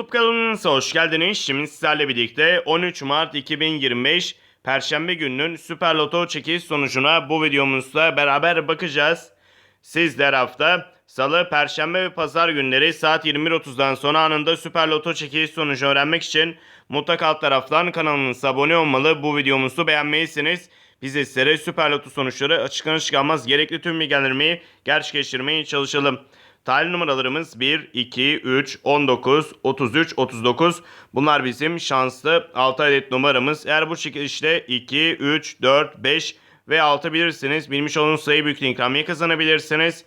YouTube kanalımıza hoş geldiniz. Şimdi sizlerle birlikte 13 Mart 2025 Perşembe gününün Süper Loto çekiliş sonucuna bu videomuzda beraber bakacağız. Sizler hafta Salı, Perşembe ve Pazar günleri saat 21.30'dan sonra anında Süper Loto çekiliş sonucu öğrenmek için mutlaka alt taraftan kanalımıza abone olmalı. Bu videomuzu beğenmelisiniz. Biz de sizlere Süper Loto sonuçları açıklanır çıkanmaz gerekli tüm bilgilendirmeyi gerçekleştirmeye çalışalım. Tarih numaralarımız 1, 2, 3, 19, 33, 39. Bunlar bizim şanslı 6 adet numaramız. Eğer bu çekilişte 2, 3, 4, 5 ve 6 bilirsiniz. Bilmiş olduğunuz sayı büyük ikramiye kazanabilirsiniz.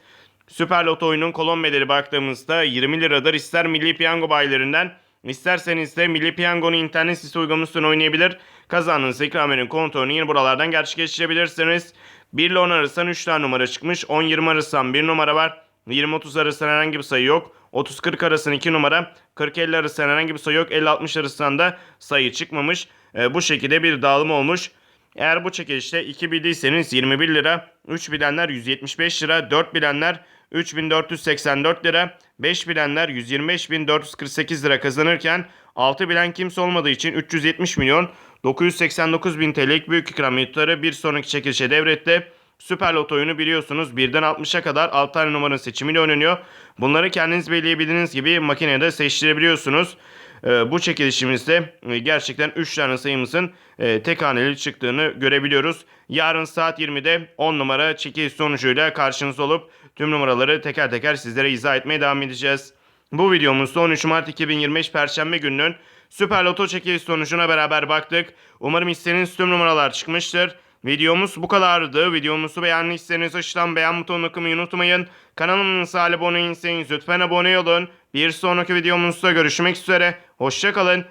Süper Loto oyunun kolon bedeli baktığımızda 20 liradır. İster Milli Piyango bayilerinden isterseniz de Milli Piyango'nun internet sitesi uygulamasından oynayabilir. Kazandığınız ikramiyenin kontrolünü yine buralardan gerçekleştirebilirsiniz. 1 ile 10 arasından 3 tane numara çıkmış. 10-20 arasından 1 numara var. 20-30 arasından herhangi bir sayı yok. 30-40 arasından 2 numara. 40-50 arasından herhangi bir sayı yok. 50-60 arasından da sayı çıkmamış. Ee, bu şekilde bir dağılım olmuş. Eğer bu çekilişte 2 bildiyseniz 21 lira, 3 bilenler 175 lira, 4 bilenler 3484 lira, 5 bilenler 125.448 lira kazanırken 6 bilen kimse olmadığı için 370 milyon 989 bin TL'lik büyük ikram miktarı bir sonraki çekilişe devretti. Süper Loto oyunu biliyorsunuz 1'den 60'a kadar 6 tane numaranın seçimiyle oynanıyor. Bunları kendiniz belirleyebildiğiniz gibi makinede seçtirebiliyorsunuz. Ee, bu çekilişimizde e, gerçekten 3 tane sayımızın e, tek haneli çıktığını görebiliyoruz. Yarın saat 20'de 10 numara çekiliş sonucuyla karşınızda olup tüm numaraları teker teker sizlere izah etmeye devam edeceğiz. Bu videomuzda 13 Mart 2025 Perşembe gününün Süper Loto çekiliş sonucuna beraber baktık. Umarım istediğiniz tüm numaralar çıkmıştır. Videomuz bu kadardı. Videomuzu beğendiyseniz aşağıdan beğen butonuna tıklamayı unutmayın. Kanalımıza abone değilseniz lütfen abone olun. Bir sonraki videomuzda görüşmek üzere. Hoşçakalın.